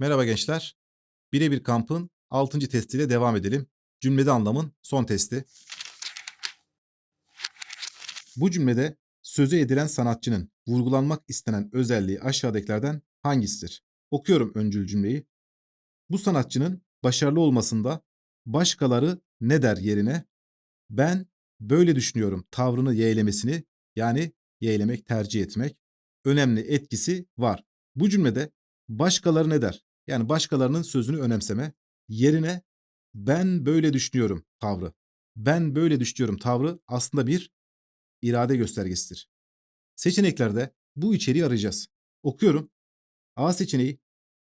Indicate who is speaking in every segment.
Speaker 1: Merhaba gençler. Birebir kampın 6. testiyle devam edelim. Cümlede anlamın son testi. Bu cümlede sözü edilen sanatçının vurgulanmak istenen özelliği aşağıdakilerden hangisidir? Okuyorum öncül cümleyi. Bu sanatçının başarılı olmasında başkaları ne der yerine ben böyle düşünüyorum tavrını yeğlemesini yani yeğlemek tercih etmek önemli etkisi var. Bu cümlede başkaları ne der? Yani başkalarının sözünü önemseme yerine ben böyle düşünüyorum tavrı. Ben böyle düşünüyorum tavrı aslında bir irade göstergesidir. Seçeneklerde bu içeriği arayacağız. Okuyorum. A seçeneği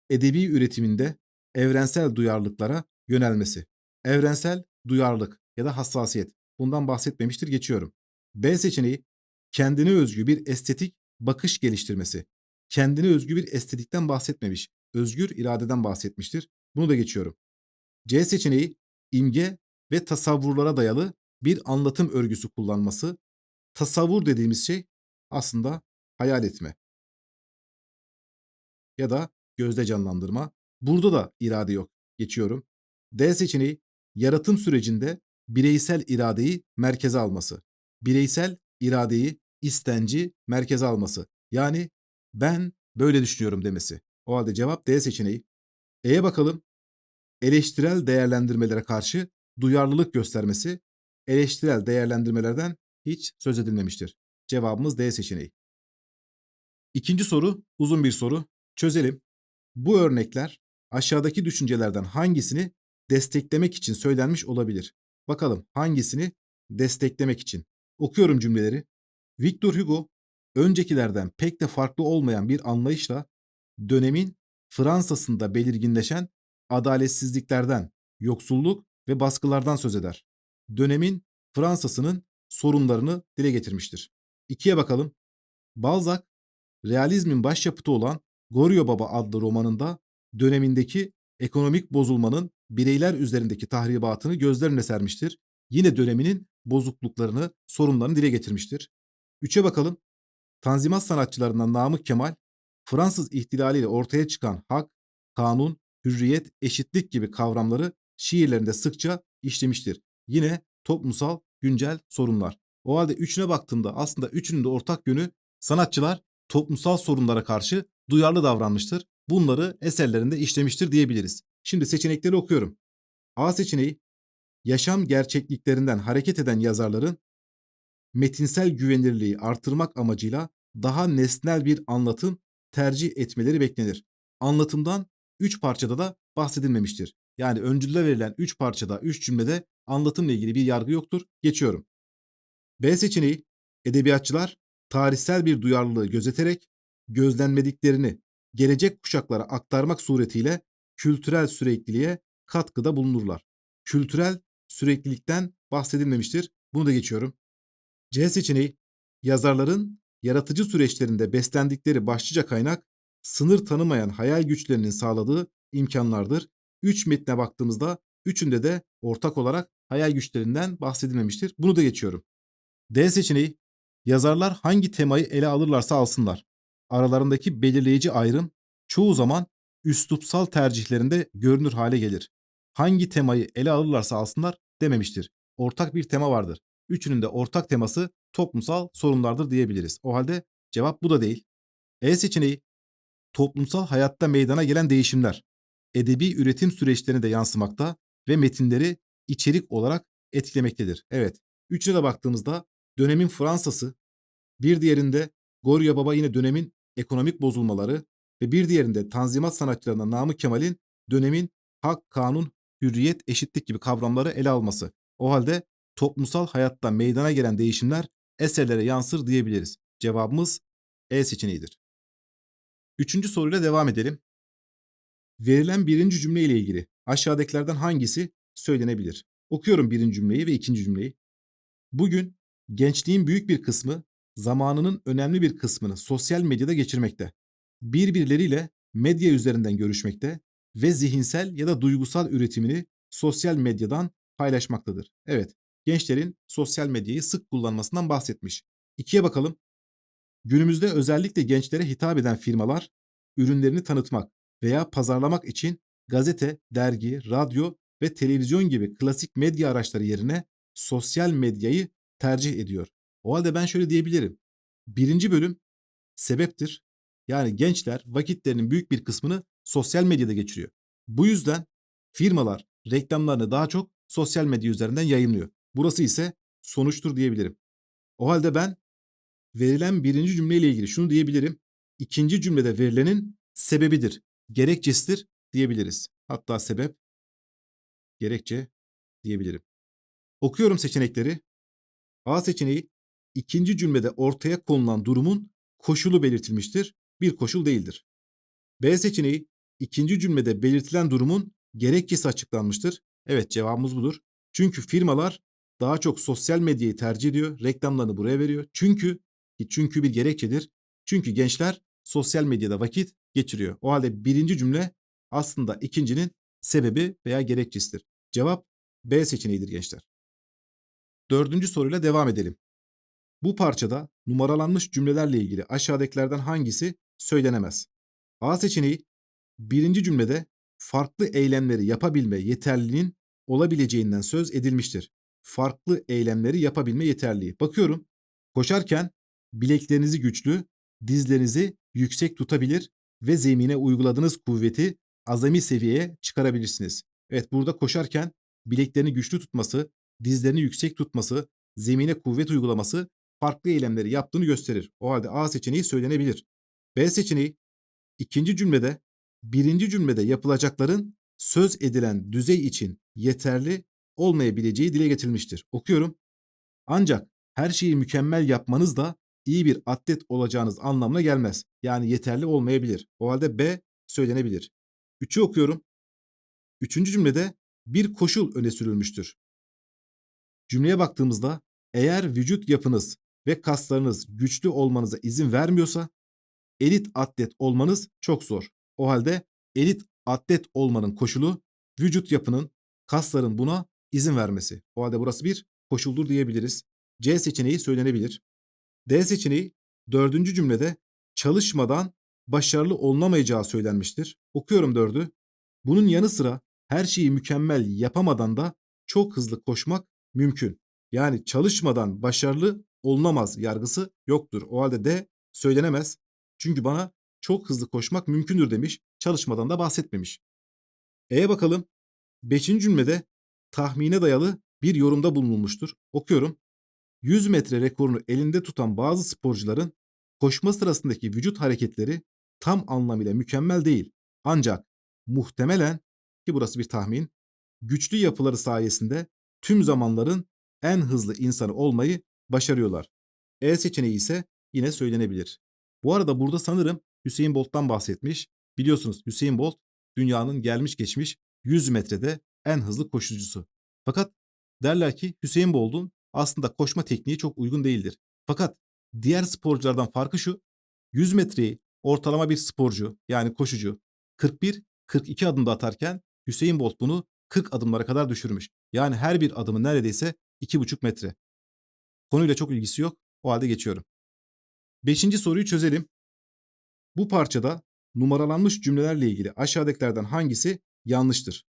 Speaker 1: edebi üretiminde evrensel duyarlılıklara yönelmesi. Evrensel duyarlılık ya da hassasiyet. Bundan bahsetmemiştir geçiyorum. B seçeneği kendine özgü bir estetik bakış geliştirmesi. Kendine özgü bir estetikten bahsetmemiş. Özgür iradeden bahsetmiştir. Bunu da geçiyorum. C seçeneği imge ve tasavvurlara dayalı bir anlatım örgüsü kullanması. Tasavvur dediğimiz şey aslında hayal etme ya da gözde canlandırma. Burada da irade yok. Geçiyorum. D seçeneği yaratım sürecinde bireysel iradeyi merkeze alması. Bireysel iradeyi istenci merkeze alması. Yani ben böyle düşünüyorum demesi. O halde cevap D seçeneği. E'ye bakalım. Eleştirel değerlendirmelere karşı duyarlılık göstermesi. Eleştirel değerlendirmelerden hiç söz edilmemiştir. Cevabımız D seçeneği. İkinci soru uzun bir soru. Çözelim. Bu örnekler aşağıdaki düşüncelerden hangisini desteklemek için söylenmiş olabilir? Bakalım hangisini desteklemek için. Okuyorum cümleleri. Victor Hugo öncekilerden pek de farklı olmayan bir anlayışla dönemin Fransa'sında belirginleşen adaletsizliklerden, yoksulluk ve baskılardan söz eder. Dönemin Fransa'sının sorunlarını dile getirmiştir. İkiye bakalım. Balzac, realizmin başyapıtı olan Goryo Baba adlı romanında dönemindeki ekonomik bozulmanın bireyler üzerindeki tahribatını gözlerine sermiştir. Yine döneminin bozukluklarını, sorunlarını dile getirmiştir. Üçe bakalım. Tanzimat sanatçılarından Namık Kemal, Fransız ihtilaliyle ortaya çıkan hak, kanun, hürriyet, eşitlik gibi kavramları şiirlerinde sıkça işlemiştir. Yine toplumsal güncel sorunlar. O halde üçüne baktığımda aslında üçünün de ortak yönü sanatçılar toplumsal sorunlara karşı duyarlı davranmıştır. Bunları eserlerinde işlemiştir diyebiliriz. Şimdi seçenekleri okuyorum. A seçeneği yaşam gerçekliklerinden hareket eden yazarların metinsel güvenirliği artırmak amacıyla daha nesnel bir anlatım tercih etmeleri beklenir. Anlatımdan 3 parçada da bahsedilmemiştir. Yani öncülde verilen 3 parçada, 3 cümlede anlatımla ilgili bir yargı yoktur. Geçiyorum. B seçeneği edebiyatçılar tarihsel bir duyarlılığı gözeterek gözlenmediklerini gelecek kuşaklara aktarmak suretiyle kültürel sürekliliğe katkıda bulunurlar. Kültürel süreklilikten bahsedilmemiştir. Bunu da geçiyorum. C seçeneği yazarların yaratıcı süreçlerinde beslendikleri başlıca kaynak sınır tanımayan hayal güçlerinin sağladığı imkanlardır. Üç metne baktığımızda üçünde de ortak olarak hayal güçlerinden bahsedilmemiştir. Bunu da geçiyorum. D seçeneği yazarlar hangi temayı ele alırlarsa alsınlar. Aralarındaki belirleyici ayrım çoğu zaman üslupsal tercihlerinde görünür hale gelir. Hangi temayı ele alırlarsa alsınlar dememiştir. Ortak bir tema vardır. Üçünün de ortak teması toplumsal sorunlardır diyebiliriz. O halde cevap bu da değil. E seçeneği toplumsal hayatta meydana gelen değişimler edebi üretim süreçlerine de yansımakta ve metinleri içerik olarak etkilemektedir. Evet, üçüne de baktığımızda dönemin Fransa'sı, bir diğerinde Gorya Baba yine dönemin ekonomik bozulmaları ve bir diğerinde Tanzimat sanatçılarından Namık Kemal'in dönemin hak, kanun, hürriyet, eşitlik gibi kavramları ele alması. O halde toplumsal hayatta meydana gelen değişimler eserlere yansır diyebiliriz. Cevabımız E seçeneğidir. Üçüncü soruyla devam edelim. Verilen birinci cümle ile ilgili aşağıdakilerden hangisi söylenebilir? Okuyorum birinci cümleyi ve ikinci cümleyi. Bugün gençliğin büyük bir kısmı zamanının önemli bir kısmını sosyal medyada geçirmekte. Birbirleriyle medya üzerinden görüşmekte ve zihinsel ya da duygusal üretimini sosyal medyadan paylaşmaktadır. Evet, gençlerin sosyal medyayı sık kullanmasından bahsetmiş. İkiye bakalım. Günümüzde özellikle gençlere hitap eden firmalar ürünlerini tanıtmak veya pazarlamak için gazete, dergi, radyo ve televizyon gibi klasik medya araçları yerine sosyal medyayı tercih ediyor. O halde ben şöyle diyebilirim. Birinci bölüm sebeptir. Yani gençler vakitlerinin büyük bir kısmını sosyal medyada geçiriyor. Bu yüzden firmalar reklamlarını daha çok sosyal medya üzerinden yayınlıyor. Burası ise sonuçtur diyebilirim. O halde ben verilen birinci cümleyle ilgili şunu diyebilirim. İkinci cümlede verilenin sebebidir, gerekçesidir diyebiliriz. Hatta sebep, gerekçe diyebilirim. Okuyorum seçenekleri. A seçeneği ikinci cümlede ortaya konulan durumun koşulu belirtilmiştir. Bir koşul değildir. B seçeneği ikinci cümlede belirtilen durumun gerekçesi açıklanmıştır. Evet cevabımız budur. Çünkü firmalar daha çok sosyal medyayı tercih ediyor. Reklamlarını buraya veriyor. Çünkü ki çünkü bir gerekçedir. Çünkü gençler sosyal medyada vakit geçiriyor. O halde birinci cümle aslında ikincinin sebebi veya gerekçesidir. Cevap B seçeneğidir gençler. Dördüncü soruyla devam edelim. Bu parçada numaralanmış cümlelerle ilgili aşağıdakilerden hangisi söylenemez? A seçeneği birinci cümlede farklı eylemleri yapabilme yeterliliğinin olabileceğinden söz edilmiştir. Farklı eylemleri yapabilme yeterliliği. Bakıyorum koşarken bileklerinizi güçlü, dizlerinizi yüksek tutabilir ve zemine uyguladığınız kuvveti azami seviyeye çıkarabilirsiniz. Evet burada koşarken bileklerini güçlü tutması, dizlerini yüksek tutması, zemine kuvvet uygulaması farklı eylemleri yaptığını gösterir. O halde A seçeneği söylenebilir. B seçeneği ikinci cümlede birinci cümlede yapılacakların söz edilen düzey için yeterli olmayabileceği dile getirilmiştir. Okuyorum. Ancak her şeyi mükemmel yapmanız da iyi bir atlet olacağınız anlamına gelmez. Yani yeterli olmayabilir. O halde B söylenebilir. Üçü okuyorum. Üçüncü cümlede bir koşul öne sürülmüştür. Cümleye baktığımızda eğer vücut yapınız ve kaslarınız güçlü olmanıza izin vermiyorsa elit atlet olmanız çok zor. O halde elit atlet olmanın koşulu vücut yapının, kasların buna izin vermesi. O halde burası bir koşuldur diyebiliriz. C seçeneği söylenebilir. D seçeneği dördüncü cümlede çalışmadan başarılı olunamayacağı söylenmiştir. Okuyorum dördü. Bunun yanı sıra her şeyi mükemmel yapamadan da çok hızlı koşmak mümkün. Yani çalışmadan başarılı olunamaz yargısı yoktur. O halde D söylenemez. Çünkü bana çok hızlı koşmak mümkündür demiş. Çalışmadan da bahsetmemiş. E'ye bakalım. Beşinci cümlede tahmine dayalı bir yorumda bulunulmuştur. Okuyorum. 100 metre rekorunu elinde tutan bazı sporcuların koşma sırasındaki vücut hareketleri tam anlamıyla mükemmel değil. Ancak muhtemelen ki burası bir tahmin, güçlü yapıları sayesinde tüm zamanların en hızlı insanı olmayı başarıyorlar. E seçeneği ise yine söylenebilir. Bu arada burada sanırım Hüseyin Bolt'tan bahsetmiş. Biliyorsunuz Hüseyin Bolt dünyanın gelmiş geçmiş 100 metrede en hızlı koşucusu. Fakat derler ki Hüseyin Bolt'un aslında koşma tekniği çok uygun değildir. Fakat diğer sporculardan farkı şu. 100 metreyi ortalama bir sporcu yani koşucu 41-42 adımda atarken Hüseyin Bolt bunu 40 adımlara kadar düşürmüş. Yani her bir adımı neredeyse 2,5 metre. Konuyla çok ilgisi yok. O halde geçiyorum. Beşinci soruyu çözelim. Bu parçada numaralanmış cümlelerle ilgili aşağıdakilerden hangisi yanlıştır?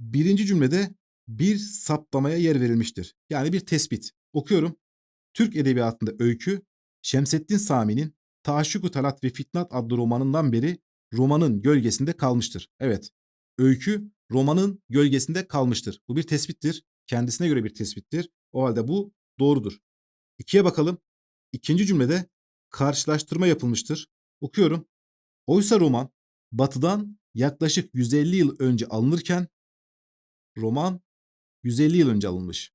Speaker 1: Birinci cümlede bir saptamaya yer verilmiştir. Yani bir tespit. Okuyorum. Türk Edebiyatı'nda öykü, Şemsettin Sami'nin Taşşuku Talat ve Fitnat adlı romanından beri romanın gölgesinde kalmıştır. Evet, öykü romanın gölgesinde kalmıştır. Bu bir tespittir. Kendisine göre bir tespittir. O halde bu doğrudur. İkiye bakalım. İkinci cümlede karşılaştırma yapılmıştır. Okuyorum. Oysa roman batıdan yaklaşık 150 yıl önce alınırken roman 150 yıl önce alınmış.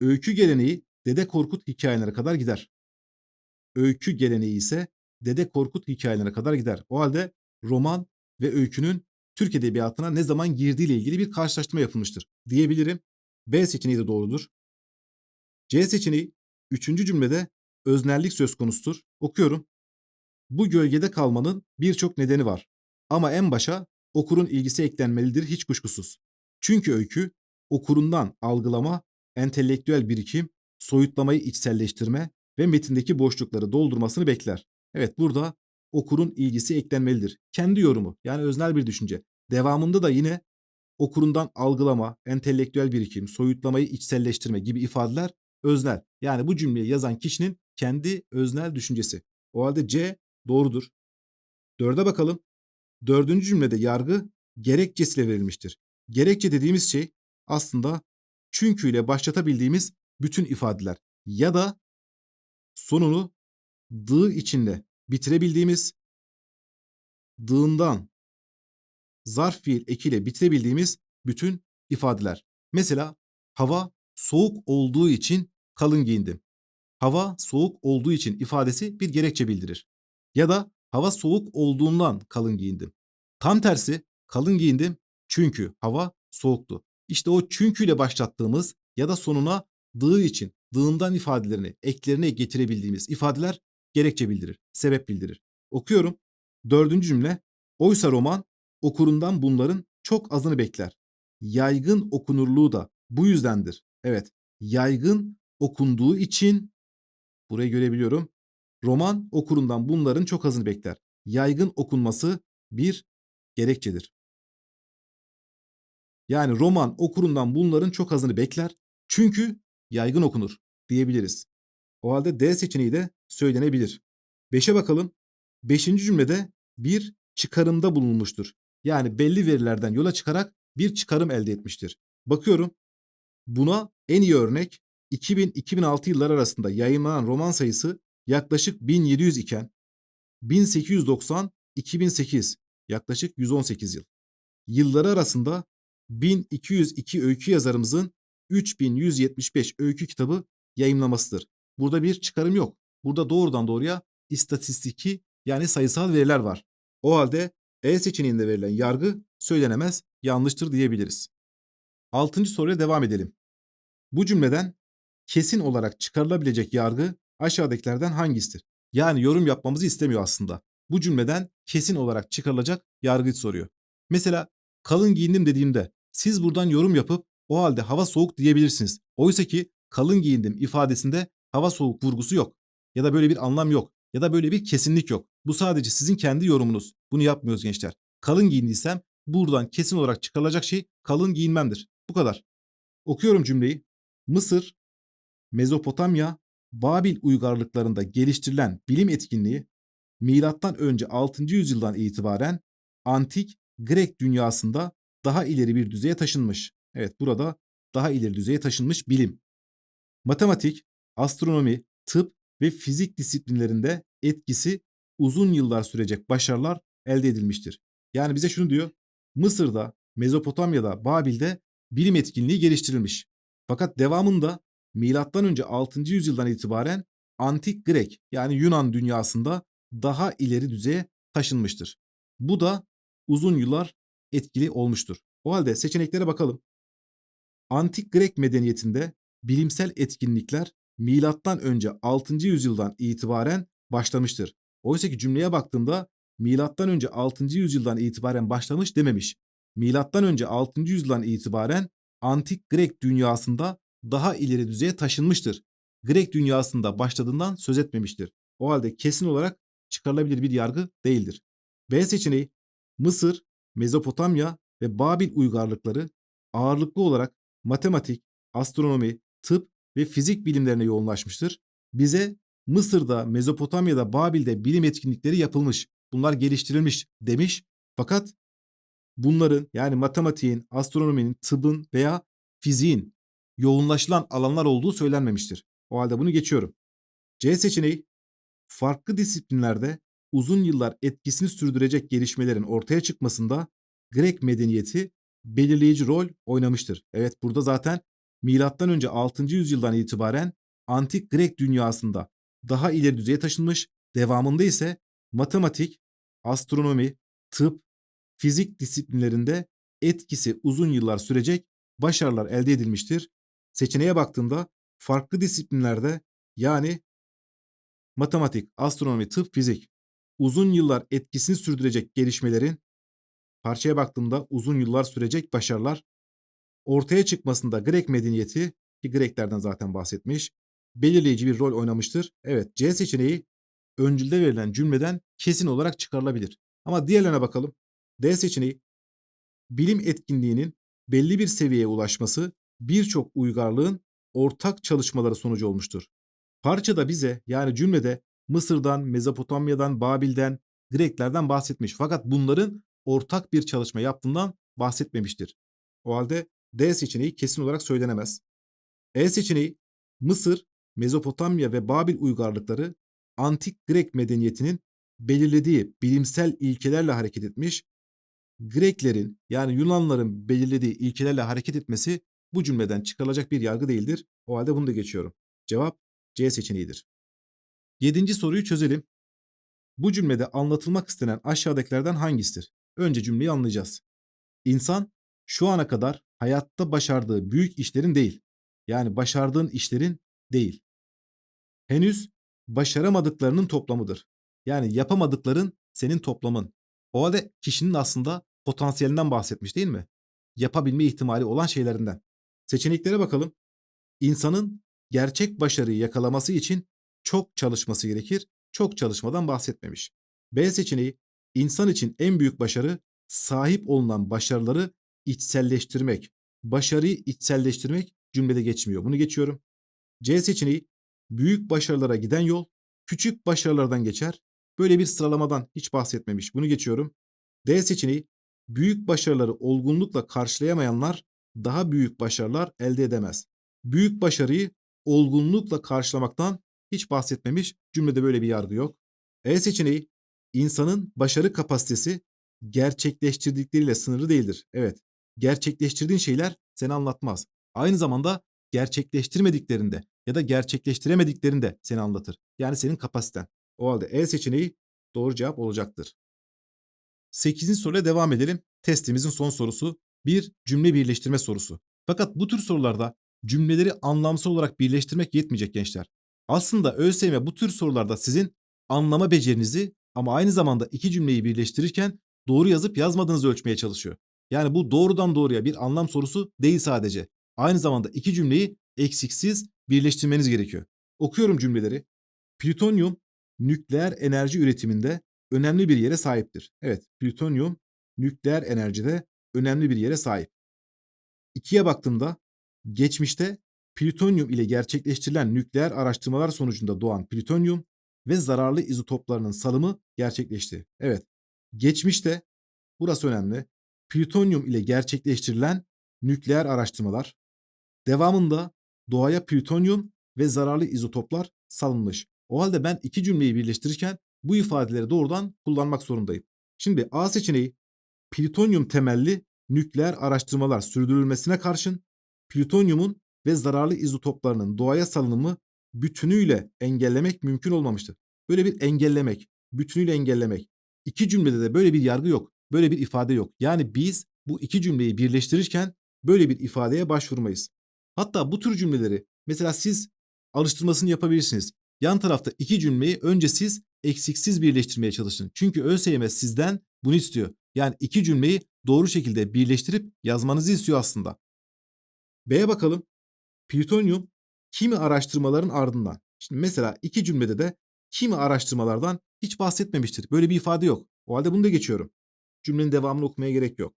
Speaker 1: Öykü geleneği Dede Korkut hikayelerine kadar gider. Öykü geleneği ise Dede Korkut hikayelerine kadar gider. O halde roman ve öykünün Türk edebiyatına ne zaman girdiğiyle ilgili bir karşılaştırma yapılmıştır diyebilirim. B seçeneği de doğrudur. C seçeneği üçüncü cümlede öznellik söz konusudur. Okuyorum. Bu gölgede kalmanın birçok nedeni var. Ama en başa okurun ilgisi eklenmelidir hiç kuşkusuz. Çünkü öykü okurundan algılama, entelektüel birikim, soyutlamayı içselleştirme ve metindeki boşlukları doldurmasını bekler. Evet burada okurun ilgisi eklenmelidir. Kendi yorumu yani öznel bir düşünce. Devamında da yine okurundan algılama, entelektüel birikim, soyutlamayı içselleştirme gibi ifadeler öznel. Yani bu cümleyi yazan kişinin kendi öznel düşüncesi. O halde C doğrudur. Dörde bakalım. Dördüncü cümlede yargı gerekçesiyle verilmiştir. Gerekçe dediğimiz şey aslında çünkü ile başlatabildiğimiz bütün ifadeler ya da sonunu dı içinde bitirebildiğimiz dığından zarf fiil ekiyle bitirebildiğimiz bütün ifadeler. Mesela hava soğuk olduğu için kalın giyindim. Hava soğuk olduğu için ifadesi bir gerekçe bildirir. Ya da hava soğuk olduğundan kalın giyindim. Tam tersi kalın giyindim çünkü hava soğuktu. İşte o çünküyle başlattığımız ya da sonuna dığı için, dığından ifadelerini, eklerine getirebildiğimiz ifadeler gerekçe bildirir, sebep bildirir. Okuyorum. Dördüncü cümle. Oysa roman okurundan bunların çok azını bekler. Yaygın okunurluğu da bu yüzdendir. Evet, yaygın okunduğu için burayı görebiliyorum. Roman okurundan bunların çok azını bekler. Yaygın okunması bir gerekçedir. Yani roman okurundan bunların çok azını bekler. Çünkü yaygın okunur diyebiliriz. O halde D seçeneği de söylenebilir. 5'e bakalım. 5. cümlede bir çıkarımda bulunmuştur. Yani belli verilerden yola çıkarak bir çıkarım elde etmiştir. Bakıyorum. Buna en iyi örnek 2000-2006 yılları arasında yayınlanan roman sayısı yaklaşık 1700 iken 1890-2008 yaklaşık 118 yıl. Yılları arasında 1202 öykü yazarımızın 3175 öykü kitabı yayınlamasıdır. Burada bir çıkarım yok. Burada doğrudan doğruya istatistiki yani sayısal veriler var. O halde E seçeneğinde verilen yargı söylenemez, yanlıştır diyebiliriz. Altıncı soruya devam edelim. Bu cümleden kesin olarak çıkarılabilecek yargı aşağıdakilerden hangisidir? Yani yorum yapmamızı istemiyor aslında. Bu cümleden kesin olarak çıkarılacak yargıyı soruyor. Mesela kalın giyindim dediğimde siz buradan yorum yapıp o halde hava soğuk diyebilirsiniz. Oysa ki kalın giyindim ifadesinde hava soğuk vurgusu yok. Ya da böyle bir anlam yok. Ya da böyle bir kesinlik yok. Bu sadece sizin kendi yorumunuz. Bunu yapmıyoruz gençler. Kalın giyindiysem buradan kesin olarak çıkarılacak şey kalın giyinmemdir. Bu kadar. Okuyorum cümleyi. Mısır, Mezopotamya, Babil uygarlıklarında geliştirilen bilim etkinliği milattan önce 6. yüzyıldan itibaren antik Grek dünyasında daha ileri bir düzeye taşınmış. Evet burada daha ileri düzeye taşınmış bilim. Matematik, astronomi, tıp ve fizik disiplinlerinde etkisi uzun yıllar sürecek başarılar elde edilmiştir. Yani bize şunu diyor. Mısır'da, Mezopotamya'da, Babil'de bilim etkinliği geliştirilmiş. Fakat devamında milattan önce 6. yüzyıldan itibaren antik Grek yani Yunan dünyasında daha ileri düzeye taşınmıştır. Bu da uzun yıllar etkili olmuştur. O halde seçeneklere bakalım. Antik Grek medeniyetinde bilimsel etkinlikler milattan önce 6. yüzyıldan itibaren başlamıştır. Oysa ki cümleye baktığımda milattan önce 6. yüzyıldan itibaren başlamış dememiş. Milattan önce 6. yüzyıldan itibaren antik Grek dünyasında daha ileri düzeye taşınmıştır. Grek dünyasında başladığından söz etmemiştir. O halde kesin olarak çıkarılabilir bir yargı değildir. B seçeneği Mısır, Mezopotamya ve Babil uygarlıkları ağırlıklı olarak matematik, astronomi, tıp ve fizik bilimlerine yoğunlaşmıştır. Bize Mısır'da, Mezopotamya'da, Babil'de bilim etkinlikleri yapılmış, bunlar geliştirilmiş demiş. Fakat bunların yani matematiğin, astronominin, tıbbın veya fiziğin yoğunlaşılan alanlar olduğu söylenmemiştir. O halde bunu geçiyorum. C seçeneği farklı disiplinlerde uzun yıllar etkisini sürdürecek gelişmelerin ortaya çıkmasında Grek medeniyeti belirleyici rol oynamıştır. Evet burada zaten milattan önce 6. yüzyıldan itibaren antik Grek dünyasında daha ileri düzeye taşınmış, devamında ise matematik, astronomi, tıp, fizik disiplinlerinde etkisi uzun yıllar sürecek başarılar elde edilmiştir. Seçeneğe baktığımda farklı disiplinlerde yani matematik, astronomi, tıp, fizik uzun yıllar etkisini sürdürecek gelişmelerin parçaya baktığımda uzun yıllar sürecek başarılar ortaya çıkmasında Grek medeniyeti ki Greklerden zaten bahsetmiş belirleyici bir rol oynamıştır. Evet C seçeneği öncülde verilen cümleden kesin olarak çıkarılabilir. Ama diğerlerine bakalım. D seçeneği bilim etkinliğinin belli bir seviyeye ulaşması birçok uygarlığın ortak çalışmaları sonucu olmuştur. Parçada bize yani cümlede Mısır'dan, Mezopotamya'dan, Babil'den, Greklerden bahsetmiş. Fakat bunların ortak bir çalışma yaptığından bahsetmemiştir. O halde D seçeneği kesin olarak söylenemez. E seçeneği Mısır, Mezopotamya ve Babil uygarlıkları antik Grek medeniyetinin belirlediği bilimsel ilkelerle hareket etmiş. Greklerin yani Yunanların belirlediği ilkelerle hareket etmesi bu cümleden çıkarılacak bir yargı değildir. O halde bunu da geçiyorum. Cevap C seçeneğidir. Yedinci soruyu çözelim. Bu cümlede anlatılmak istenen aşağıdakilerden hangisidir? Önce cümleyi anlayacağız. İnsan şu ana kadar hayatta başardığı büyük işlerin değil. Yani başardığın işlerin değil. Henüz başaramadıklarının toplamıdır. Yani yapamadıkların senin toplamın. O halde kişinin aslında potansiyelinden bahsetmiş değil mi? Yapabilme ihtimali olan şeylerinden. Seçeneklere bakalım. İnsanın gerçek başarıyı yakalaması için çok çalışması gerekir. Çok çalışmadan bahsetmemiş. B seçeneği insan için en büyük başarı sahip olunan başarıları içselleştirmek. Başarıyı içselleştirmek cümlede geçmiyor. Bunu geçiyorum. C seçeneği büyük başarılara giden yol küçük başarılardan geçer. Böyle bir sıralamadan hiç bahsetmemiş. Bunu geçiyorum. D seçeneği büyük başarıları olgunlukla karşılayamayanlar daha büyük başarılar elde edemez. Büyük başarıyı olgunlukla karşılamaktan hiç bahsetmemiş. Cümlede böyle bir yargı yok. E seçeneği insanın başarı kapasitesi gerçekleştirdikleriyle sınırlı değildir. Evet, gerçekleştirdiğin şeyler seni anlatmaz. Aynı zamanda gerçekleştirmediklerinde ya da gerçekleştiremediklerinde seni anlatır. Yani senin kapasiten. O halde E seçeneği doğru cevap olacaktır. 8. soruya devam edelim. Testimizin son sorusu bir cümle birleştirme sorusu. Fakat bu tür sorularda cümleleri anlamsal olarak birleştirmek yetmeyecek gençler. Aslında ÖSYM bu tür sorularda sizin anlama becerinizi ama aynı zamanda iki cümleyi birleştirirken doğru yazıp yazmadığınızı ölçmeye çalışıyor. Yani bu doğrudan doğruya bir anlam sorusu değil sadece. Aynı zamanda iki cümleyi eksiksiz birleştirmeniz gerekiyor. Okuyorum cümleleri. Plütonyum nükleer enerji üretiminde önemli bir yere sahiptir. Evet, plütonyum nükleer enerjide önemli bir yere sahip. İkiye baktığımda geçmişte plütonyum ile gerçekleştirilen nükleer araştırmalar sonucunda doğan plütonyum ve zararlı izotoplarının salımı gerçekleşti. Evet, geçmişte burası önemli. Plütonyum ile gerçekleştirilen nükleer araştırmalar devamında doğaya plütonyum ve zararlı izotoplar salınmış. O halde ben iki cümleyi birleştirirken bu ifadeleri doğrudan kullanmak zorundayım. Şimdi A seçeneği plütonyum temelli nükleer araştırmalar sürdürülmesine karşın plütonyumun ve zararlı izotoplarının doğaya salınımı bütünüyle engellemek mümkün olmamıştır. Böyle bir engellemek, bütünüyle engellemek. İki cümlede de böyle bir yargı yok. Böyle bir ifade yok. Yani biz bu iki cümleyi birleştirirken böyle bir ifadeye başvurmayız. Hatta bu tür cümleleri mesela siz alıştırmasını yapabilirsiniz. Yan tarafta iki cümleyi önce siz eksiksiz birleştirmeye çalışın. Çünkü ÖSYM sizden bunu istiyor. Yani iki cümleyi doğru şekilde birleştirip yazmanızı istiyor aslında. B'ye bakalım. Plütonyum kimi araştırmaların ardından. Şimdi mesela iki cümlede de kimi araştırmalardan hiç bahsetmemiştir. Böyle bir ifade yok. O halde bunu da geçiyorum. Cümlenin devamını okumaya gerek yok.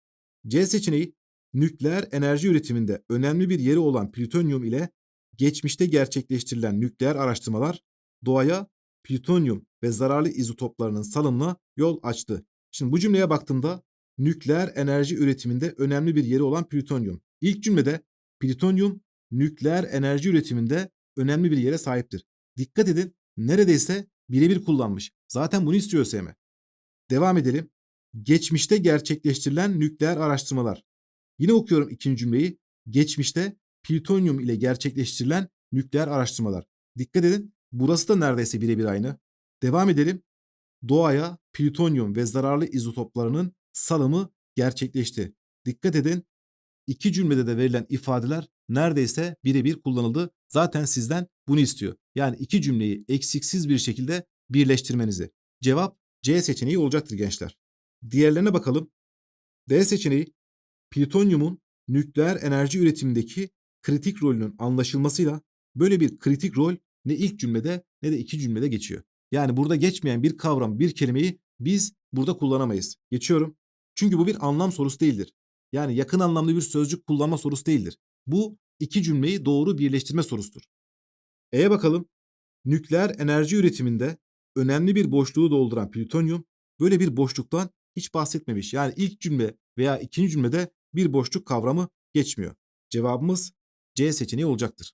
Speaker 1: C seçeneği nükleer enerji üretiminde önemli bir yeri olan plütonyum ile geçmişte gerçekleştirilen nükleer araştırmalar doğaya plütonyum ve zararlı izotoplarının salımına yol açtı. Şimdi bu cümleye baktığımda nükleer enerji üretiminde önemli bir yeri olan plütonyum. İlk cümlede plütonyum nükleer enerji üretiminde önemli bir yere sahiptir. Dikkat edin neredeyse birebir kullanmış. Zaten bunu istiyor ÖSYM. Devam edelim. Geçmişte gerçekleştirilen nükleer araştırmalar. Yine okuyorum ikinci cümleyi. Geçmişte plütonyum ile gerçekleştirilen nükleer araştırmalar. Dikkat edin burası da neredeyse birebir aynı. Devam edelim. Doğaya plütonyum ve zararlı izotoplarının salımı gerçekleşti. Dikkat edin iki cümlede de verilen ifadeler neredeyse birebir kullanıldı. Zaten sizden bunu istiyor. Yani iki cümleyi eksiksiz bir şekilde birleştirmenizi. Cevap C seçeneği olacaktır gençler. Diğerlerine bakalım. D seçeneği plütonyumun nükleer enerji üretimindeki kritik rolünün anlaşılmasıyla böyle bir kritik rol ne ilk cümlede ne de iki cümlede geçiyor. Yani burada geçmeyen bir kavram, bir kelimeyi biz burada kullanamayız. Geçiyorum. Çünkü bu bir anlam sorusu değildir. Yani yakın anlamlı bir sözcük kullanma sorusu değildir. Bu iki cümleyi doğru birleştirme sorusudur. E'ye bakalım. Nükleer enerji üretiminde önemli bir boşluğu dolduran plütonyum böyle bir boşluktan hiç bahsetmemiş. Yani ilk cümle veya ikinci cümlede bir boşluk kavramı geçmiyor. Cevabımız C seçeneği olacaktır.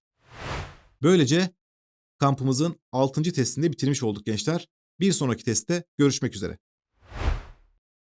Speaker 1: Böylece kampımızın 6. testini de bitirmiş olduk gençler. Bir sonraki testte görüşmek üzere.